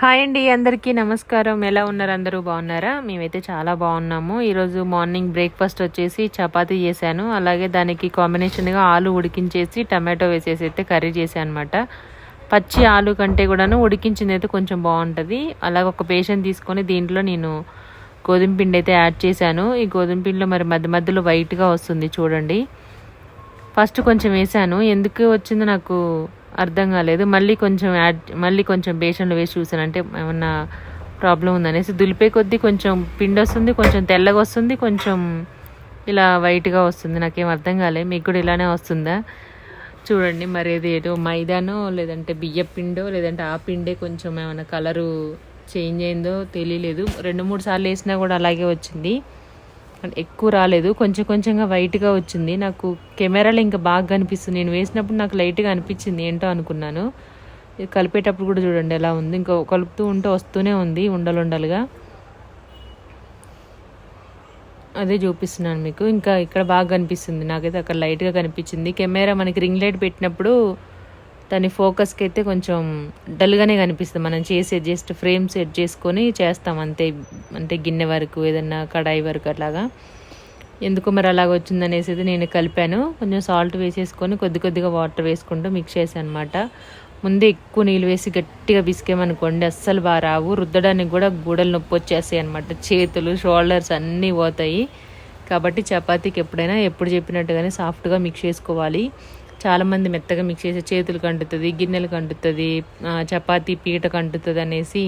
Hi అండి అందరికీ నమస్కారం. ఎలా ఉన్నారు అందరూ? బాగున్నారా? మేమైతే చాలా బాగున్నాము. ఈరోజు మార్నింగ్ బ్రేక్ఫాస్ట్ వచ్చేసి చపాతీ చేశాను. అలాగే దానికి కాంబినేషన్గా ఆలు ఉడికించేసి టమాటో వేసేసి అయితే కర్రీ చేశాను అనమాట పచ్చి ఆలు కంటే కూడాను ఉడికించింది అయితే కొంచెం బాగుంటుంది. అలాగే ఒక పేషెంట్ తీసుకొని దీంట్లో నేను గోధుమ పిండి అయితే యాడ్ చేశాను. ఈ గోధుమ పిండిలో మరి మధ్య మధ్యలో వైట్గా వస్తుంది చూడండి. ఫస్ట్ కొంచెం వేసాను ఎందుకు వచ్చిందో నాకు అర్థం కాలేదు. మళ్ళీ కొంచెం యాడ్ మళ్ళీ కొంచెం బేషన్లో వేసి చూసాను అంటే ఏమన్నా ప్రాబ్లం ఉందనేసి దులిపే కొద్దీ కొంచెం పిండి వస్తుంది కొంచెం తెల్లగా వస్తుంది కొంచెం ఇలా వైట్గా వస్తుంది. నాకేం అర్థం కాలేదు మీకు కూడా ఇలానే వస్తుందా? చూడండి మరి ఏది ఏదో మైదానో లేదంటే బియ్య పిండో లేదంటే ఆ పిండే కొంచెం ఏమైనా కలరు చేంజ్ అయిందో తెలియలేదు రెండు మూడు సార్లు వేసినా కూడా అలాగే వచ్చింది. ఎక్కువ రాలేదు. కొంచెం కొంచెంగా వైట్గా వచ్చింది. నాకు కెమెరాలో ఇంకా బాగా కనిపిస్తుంది. నేను వేసినప్పుడు నాకు లైట్గా అనిపించింది. ఏంటో అనుకున్నాను. ఇది కలిపేటప్పుడు కూడా చూడండి ఎలా ఉంది. ఇంకా కలుపుతూ ఉంటే వస్తూనే ఉంది ఉండలు ఉండలుగా. అదే చూపిస్తున్నాను మీకు. ఇంకా ఇక్కడ బాగా కనిపిస్తుంది. నాకైతే అక్కడ లైట్గా కనిపించింది. కెమెరా మనకి రింగ్ లైట్ పెట్టినప్పుడు దాని ఫోకస్కి అయితే కొంచెం డల్గానే కనిపిస్తుంది. మనం చేసే జస్ట్ ఫ్రేమ్ సెట్ చేసుకొని చేస్తాం. అంతే అంటే గిన్నె వరకు ఏదన్నా కడాయి వరకు అట్లాగా. ఎందుకు మరి అలాగ వచ్చిందనేసి నేను కలిపాను. కొంచెం సాల్ట్ వేసేసుకొని కొద్ది కొద్దిగా వాటర్ వేసుకుంటూ మిక్స్ చేశాను అనమాట ముందే ఎక్కువ నీళ్ళు వేసి గట్టిగా బిసికేమనుకోండి అస్సలు బాగా రావు. రుద్దడానికి కూడా గూడలు నొప్పి వచ్చేస్తాయి అనమాట చేతులు షోల్డర్స్ అన్నీ పోతాయి. కాబట్టి చపాతీకి ఎప్పుడైనా ఎప్పుడు చెప్పినట్టుగానే సాఫ్ట్గా మిక్స్ చేసుకోవాలి. చాలామంది మెత్తగా మిక్స్ చేసి చేతులకు అంటుతుంది గిన్నెలకు అంటుతుంది చపాతీ పీటకు అంటుతుంది అనేసి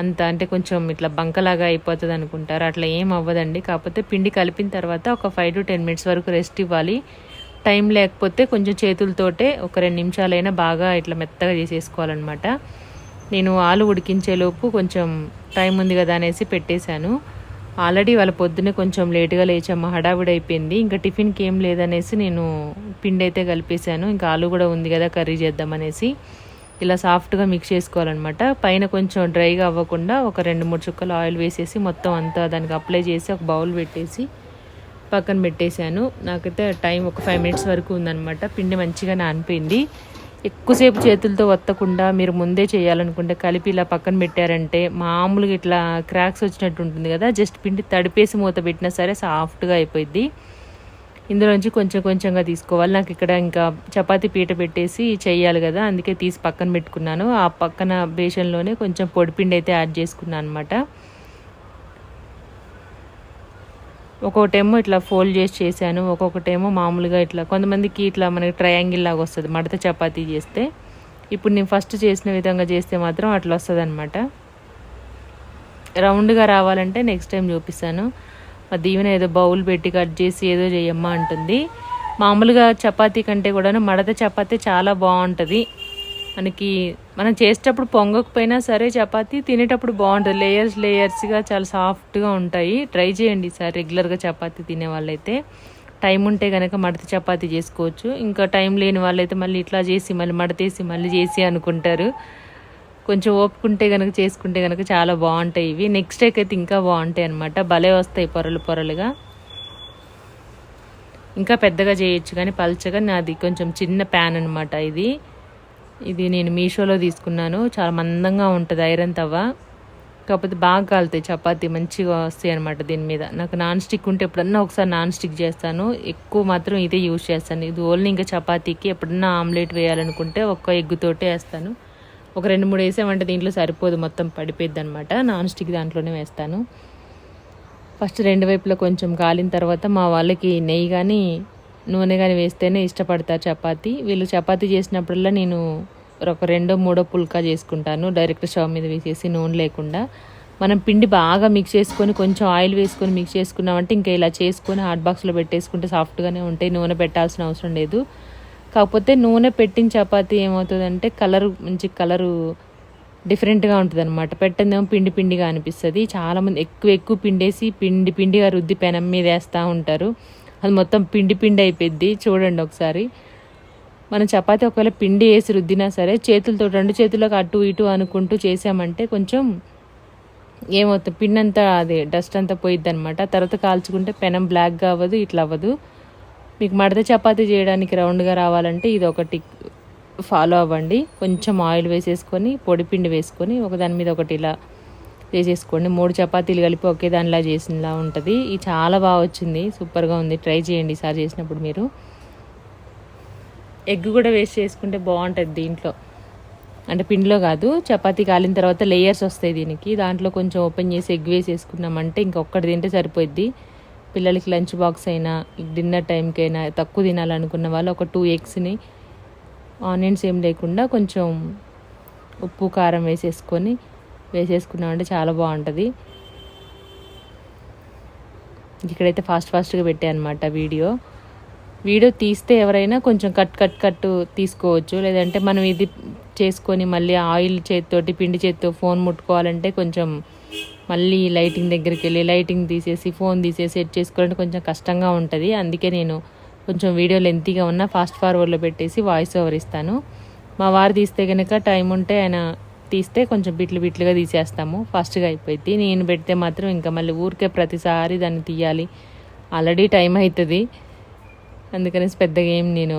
అంత అంటే కొంచెం ఇట్లా బంకలాగా అయిపోతుంది అనుకుంటారు. అట్లా ఏం అవ్వదండి. కాకపోతే పిండి కలిపిన తర్వాత ఒక ఫైవ్ టు టెన్ మినిట్స్ వరకు రెస్ట్ ఇవ్వాలి. టైం లేకపోతే కొంచెం చేతులతోటే ఒక రెండు నిమిషాలైనా బాగా ఇట్లా మెత్తగా చేసేసుకోవాలన్నమాట. నేను ఆలు ఉడికించేలోపు కొంచెం టైం ఉంది కదా అనేసి పెట్టేశాను. ఆల్రెడీ వాళ్ళ పొద్దున్నే కొంచెం లేటుగా లేచాము హడావిడి అయిపోయింది. ఇంకా టిఫిన్కి ఏం లేదనేసి నేను పిండి అయితే కలిపేశాను. ఇంకా ఆలు కూడా ఉంది కదా కర్రీ చేద్దామనేసి. ఇలా సాఫ్ట్గా మిక్స్ చేసుకోవాలన్నమాట. పైన కొంచెం డ్రైగా అవ్వకుండా ఒక రెండు మూడు చుక్కలు ఆయిల్ వేసేసి మొత్తం అంతా దానికి అప్లై చేసి ఒక బౌల్ పెట్టేసి పక్కన పెట్టేశాను. నాకైతే టైం ఒక ఫైవ్ మినిట్స్ వరకు ఉందన్నమాట. పిండి మంచిగా నానిపోయింది ఎక్కువసేపు చేతులతో వత్తకుండా మీరు ముందే చేయాలనుకుంటే కలిపి ఇలా పక్కన పెట్టారంటే మామూలుగా ఇట్లా క్రాక్స్ వచ్చినట్టు ఉంటుంది కదా జస్ట్ పిండి తడిపేసి మూత పెట్టినా సరే సాఫ్ట్గా అయిపోయింది ఇందులోంచి కొంచెం కొంచెంగా తీసుకోవాలి. నాకు ఇక్కడ ఇంకా చపాతీ పీట పెట్టేసి చేయాలి కదా అందుకే తీసి పక్కన పెట్టుకున్నాను. ఆ పక్కన బేషన్లోనే కొంచెం పొడిపిండి అయితే యాడ్ చేసుకున్నాను అనమాట ఒక్కొక్కటేమో ఇట్లా ఫోల్డ్ చేసి చేశాను ఒక్కొక్కటేమో మామూలుగా ఇట్లా కొంతమందికి ఇట్లా మనకి ట్రయాంగిల్ లాగా వస్తుంది మడత చపాతీ చేస్తే. ఇప్పుడు నేను ఫస్ట్ చేసిన విధంగా చేస్తే మాత్రం అట్లా వస్తుంది అనమాట రౌండ్గా రావాలంటే నెక్స్ట్ టైం చూపిస్తాను. మా దీవెన ఏదో బౌల్ పెట్టి కట్ చేసి ఏదో చేయమ్మా అంటుంది. మామూలుగా చపాతీ కంటే కూడా మడత చపాతీ చాలా బాగుంటుంది. మనకి మనం చేసేటప్పుడు పొంగకపోయినా సరే చపాతి తినేటప్పుడు బాగుంటుంది. లేయర్స్ లేయర్స్గా చాలా సాఫ్ట్గా ఉంటాయి. ట్రై చేయండి సార్ రెగ్యులర్గా చపాతీ తినే వాళ్ళైతే. టైం ఉంటే కనుక మడత చపాతీ చేసుకోవచ్చు. ఇంకా టైం లేని వాళ్ళైతే మళ్ళీ ఇట్లా చేసి మళ్ళీ మడతేసి మళ్ళీ చేసి అనుకుంటారు. కొంచెం ఓపుకుంటే కనుక చేసుకుంటే కనుక చాలా బాగుంటాయి ఇవి. నెక్స్ట్ డేకి అయితే ఇంకా బాగుంటాయి అనమాట భలే వస్తాయి పొరలు పొరలుగా. ఇంకా పెద్దగా చేయొచ్చు కానీ పల్చగా నాది కొంచెం చిన్న ప్యాన్ అనమాట ఇది. ఇది నేను మీషోలో తీసుకున్నాను. చాలా మందంగా ఉంటుంది ఐరన్ తవ్వ. కాకపోతే బాగా కాలుతాయి చపాతి మంచిగా వస్తాయి అనమాట దీని మీద. నాకు నాన్ స్టిక్ ఉంటే ఎప్పుడన్నా ఒకసారి నాన్ స్టిక్ చేస్తాను. ఎక్కువ మాత్రం ఇదే యూజ్ చేస్తాను. ఇది ఓన్లీ ఇంకా చపాతీకి ఎప్పుడన్నా ఆమ్లెట్ వేయాలనుకుంటే ఒక్క ఎగ్గుతోటే వేస్తాను. ఒక రెండు మూడు వేసామంటే దీంట్లో సరిపోదు మొత్తం పడిపోద్ది అనమాట నాన్ స్టిక్ దాంట్లోనే వేస్తాను. ఫస్ట్ రెండు వైపులా కొంచెం కాలిన తర్వాత మా వాళ్ళకి నెయ్యి కానీ నూనె కానీ వేస్తేనే ఇష్టపడతారు చపాతీ. వీళ్ళు చపాతీ చేసినప్పుడల్లా నేను ఒక రెండో మూడో పుల్కా చేసుకుంటాను. డైరెక్ట్ స్టవ్ మీద వేసేసి నూనె లేకుండా. మనం పిండి బాగా మిక్స్ చేసుకొని కొంచెం ఆయిల్ వేసుకొని మిక్స్ చేసుకున్నామంటే ఇంకా ఇలా చేసుకొని హాట్ బాక్స్లో పెట్టేసుకుంటే సాఫ్ట్గానే ఉంటాయి. నూనె పెట్టాల్సిన అవసరం లేదు. కాకపోతే నూనె పెట్టిన చపాతీ ఏమవుతుందంటే కలర్ మంచి కలరు డిఫరెంట్గా ఉంటుంది అనమాట పెట్టిందేమో పిండి పిండిగా అనిపిస్తుంది. చాలామంది ఎక్కువ ఎక్కువ పిండేసి పిండి పిండిగా రుద్ది పెనం మీద వేస్తూ ఉంటారు. అది మొత్తం పిండి పిండి అయిపోద్ది చూడండి ఒకసారి. మన చపాతి ఒకవేళ పిండి వేసి రుద్దినా సరే చేతులతో రెండు చేతులకు అటు ఇటు అనుకుంటూ చేసామంటే కొంచెం ఏమవుతుంది? పిండి అంతా అదే డస్ట్ అంతా పోయిద్ది అనమాట తర్వాత కాల్చుకుంటే పెనం బ్లాక్గా అవ్వదు ఇట్లా అవ్వదు. మీకు మడత చపాతి చేయడానికి రౌండ్గా రావాలంటే ఇది ఒకటి ఫాలో అవ్వండి. కొంచెం ఆయిల్ వేసేసుకొని పొడి పిండి వేసుకొని ఒకదాని మీద ఒకటి ఇలా చేసుకోండి. మూడు చపాతీలు కలిపి ఒకే దానిలా చేసినలా ఉంటుంది. ఇది చాలా బాగా వచ్చింది. సూపర్గా ఉంది. ట్రై చేయండి ఈసారి చేసినప్పుడు మీరు. ఎగ్ కూడా వేస్ట్ చేసుకుంటే బాగుంటుంది దీంట్లో. అంటే పిండిలో కాదు చపాతీ కాలిన తర్వాత లేయర్స్ వస్తాయి దీనికి. దాంట్లో కొంచెం ఓపెన్ చేసి ఎగ్ వేసేసుకున్నామంటే ఇంకొకటి తింటే సరిపోద్ది పిల్లలకి లంచ్ బాక్స్ అయినా డిన్నర్ టైంకి అయినా తక్కువ తినాలనుకున్న వాళ్ళు ఒక టూ ఎగ్స్ని ఆనియన్స్ ఏం లేకుండా కొంచెం ఉప్పు కారం వేసేసుకొని వేసేసుకున్నామంటే చాలా బాగుంటుంది. ఇక్కడైతే ఫాస్ట్ ఫాస్ట్గా పెట్టాను అనమాట వీడియో. వీడియో తీస్తే ఎవరైనా కొంచెం కట్ కట్ కట్ తీసుకోవచ్చు. లేదంటే మనం ఇది చేసుకొని మళ్ళీ ఆయిల్ చేతితోటి పిండి చేతితో ఫోన్ ముట్టుకోవాలంటే కొంచెం మళ్ళీ లైటింగ్ దగ్గరికి వెళ్ళి లైటింగ్ తీసేసి ఫోన్ తీసేసి సెట్ చేసుకోవాలంటే కొంచెం కష్టంగా ఉంటుంది. అందుకే నేను కొంచెం వీడియో లెంతీగా ఉన్న ఫాస్ట్ ఫార్వర్డ్లో పెట్టేసి వాయిస్ ఓవర్ ఇస్తాను. మా వారు తీస్తే కనుక టైం ఉంటే ఆయన తీస్తే కొంచెం బిట్లు బిట్లుగా తీసేస్తాము. ఫాస్ట్గా అయిపోయింది నేను పెడితే మాత్రం ఇంకా మళ్ళీ ఊరికే ప్రతిసారి దాన్ని తీయాలి. ఆల్రెడీ టైం అవుతుంది అందుకనేసి పెద్దగా ఏం నేను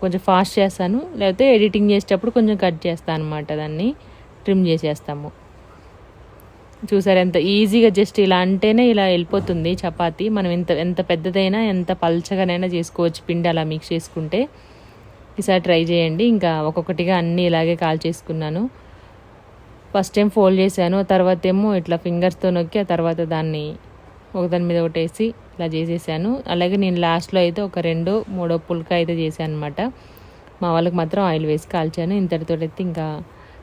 కొంచెం ఫాస్ట్ చేస్తాను. లేకపోతే ఎడిటింగ్ చేసేటప్పుడు కొంచెం కట్ చేస్తాను అనమాట దాన్ని. ట్రిమ్ చేసేస్తాము. చూసారు ఎంత ఈజీగా జస్ట్ ఇలా అంటేనే ఇలా వెళ్ళిపోతుంది చపాతి. మనం ఎంత ఎంత పెద్దదైనా ఎంత పల్చగానైనా చేసుకోవచ్చు పిండి అలా మిక్స్ చేసుకుంటే. ఈసారి ట్రై చేయండి. ఇంకా ఒక్కొక్కటిగా అన్నీ ఇలాగే కాల్ చేసుకున్నాను. ఫస్ట్ టైం ఫోల్డ్ చేశాను. తర్వాత ఏమో ఇట్లా ఫింగర్స్తో నొక్కి ఆ తర్వాత దాన్ని ఒకదాని మీద ఒకటి వేసి ఇలా చేసేసాను. అలాగే నేను లాస్ట్లో అయితే ఒక రెండు మూడో పుల్క అయితే చేశాను అనమాట మా వాళ్ళకి మాత్రం ఆయిల్ వేసి కాల్చాను. ఇంతటితో అయితే ఇంకా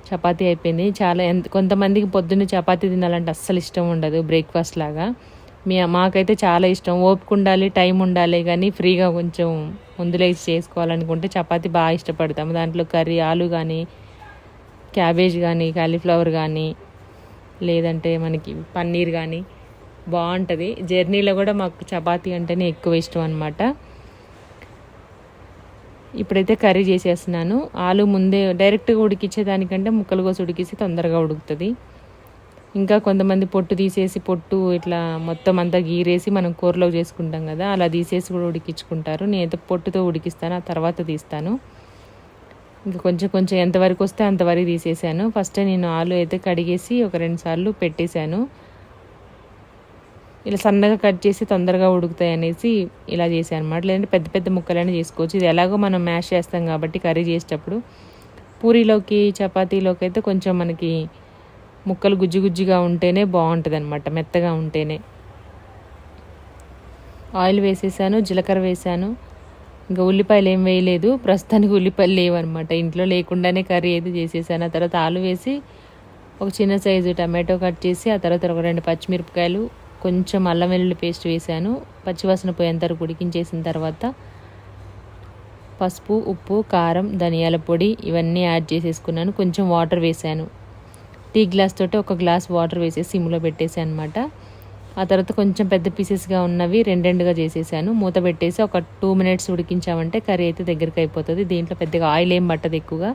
చపాతీ అయిపోయింది. చాలా ఎంత కొంతమందికి పొద్దున్న చపాతీ తినాలంటే అస్సలు ఇష్టం ఉండదు. బ్రేక్ఫాస్ట్ లాగా. మీ మాకైతే చాలా ఇష్టం. ఓపిక ఉండాలి టైం ఉండాలి కానీ ఫ్రీగా కొంచెం ముందులేసి చేసుకోవాలనుకుంటే చపాతి బాగా ఇష్టపడతాము. దాంట్లో కర్రీ ఆలు కానీ క్యాబేజ్ కానీ కాలీఫ్లవర్ కానీ లేదంటే మనకి పన్నీర్ కానీ బాగుంటుంది. జర్నీలో కూడా మాకు చపాతీ అంటేనే ఎక్కువ ఇష్టం అనమాట ఇప్పుడైతే కర్రీ చేసేస్తున్నాను. ఆలు ముందే డైరెక్ట్గా ఉడికించేదానికంటే ముక్కలు కోసి ఉడికిస్తే తొందరగా ఉడుకుతుంది. ఇంకా కొంతమంది పొట్టు తీసేసి పొట్టు ఇట్లా మొత్తం అంతా గీరేసి మనం కూరలో చేసుకుంటాం కదా అలా తీసేసి కూడా ఉడికించుకుంటారు. నేనైతే పొట్టుతో ఉడికిస్తాను ఆ తర్వాత తీస్తాను. ఇంకా కొంచెం కొంచెం ఎంతవరకు వస్తే అంతవరకు తీసేసాను. ఫస్ట్ నేను ఆలు అయితే కడిగేసి ఒక రెండు సార్లు పెట్టేశాను. ఇలా సన్నగా కట్ చేసి తొందరగా ఉడుకుతాయి అనేసి ఇలా చేశాను అనమాట లేదంటే పెద్ద పెద్ద ముక్కలైనా చేసుకోవచ్చు. ఇది ఎలాగో మనం మ్యాష్ చేస్తాం కాబట్టి కర్రీ చేసేటప్పుడు. పూరీలోకి చపాతీలోకి అయితే కొంచెం మనకి ముక్కలు గుజ్జు గుజ్జుగా ఉంటేనే బాగుంటుంది అనమాట మెత్తగా ఉంటేనే. ఆయిల్ వేసేసాను జీలకర్ర వేసాను. ఇంకా ఉల్లిపాయలు ఏం వేయలేదు ప్రస్తుతానికి ఉల్లిపాయలు లేవన్నమాట. ఇంట్లో లేకుండానే కర్రీ అయితే చేసేసాను. ఆ తర్వాత ఆలు వేసి ఒక చిన్న సైజు టమాటో కట్ చేసి ఆ తర్వాత ఒక రెండు పచ్చిమిరపకాయలు కొంచెం అల్లం వెల్లుల్లి పేస్ట్ వేసాను. పచ్చివాసన పోయేంత వరకు ఉడికించేసిన తర్వాత పసుపు ఉప్పు కారం ధనియాల పొడి ఇవన్నీ యాడ్ చేసేసుకున్నాను. కొంచెం వాటర్ వేసాను. టీ గ్లాస్ తోటి ఒక గ్లాస్ వాటర్ వేసేసి సిమ్లో పెట్టేసి అనమాట ఆ తర్వాత కొంచెం పెద్ద పీసెస్గా ఉన్నవి రెండెండుగా చేసేసాను. మూత పెట్టేసి ఒక టూ మినిట్స్ ఉడికించామంటే కర్రీ అయితే దగ్గరికి అయిపోతుంది. దీంట్లో పెద్దగా ఆయిల్ ఏం పట్టదు ఎక్కువగా.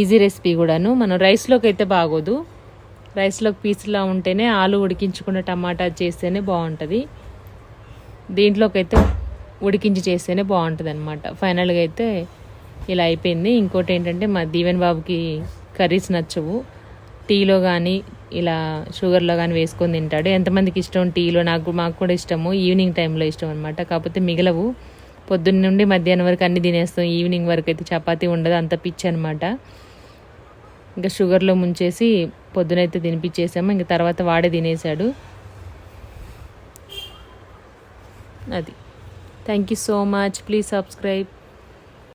ఈజీ రెసిపీ కూడాను. మనం రైస్లోకి అయితే బాగోదు. రైస్లోకి పీసులా ఉంటేనే ఆలు ఉడికించుకున్న టమాటా చేస్తేనే బాగుంటుంది. దీంట్లోకి అయితే ఉడికించి చేస్తేనే బాగుంటుంది అనమాట ఫైనల్గా అయితే ఇలా అయిపోయింది. ఇంకోటి ఏంటంటే మా దీవెన్ బాబుకి కర్రీస్ నచ్చవు. టీలో కానీ ఇలా షుగర్లో కానీ వేసుకొని తింటాడు. ఎంతమందికి ఇష్టం టీలో నాకు మాకు కూడా ఇష్టము. ఈవినింగ్ టైంలో ఇష్టం అనమాట కాకపోతే మిగలవు. పొద్దున్న నుండి మధ్యాహ్నం వరకు అన్ని తినేస్తాం. ఈవినింగ్ వరకు అయితే చపాతీ ఉండదు. అంత పిచ్చి అనమాట ఇంకా షుగర్లో ముంచేసి పొద్దునైతే తినిపించేసాము ఇంక తర్వాత వాడే తినేసాడు. అది. Thank you so much please subscribe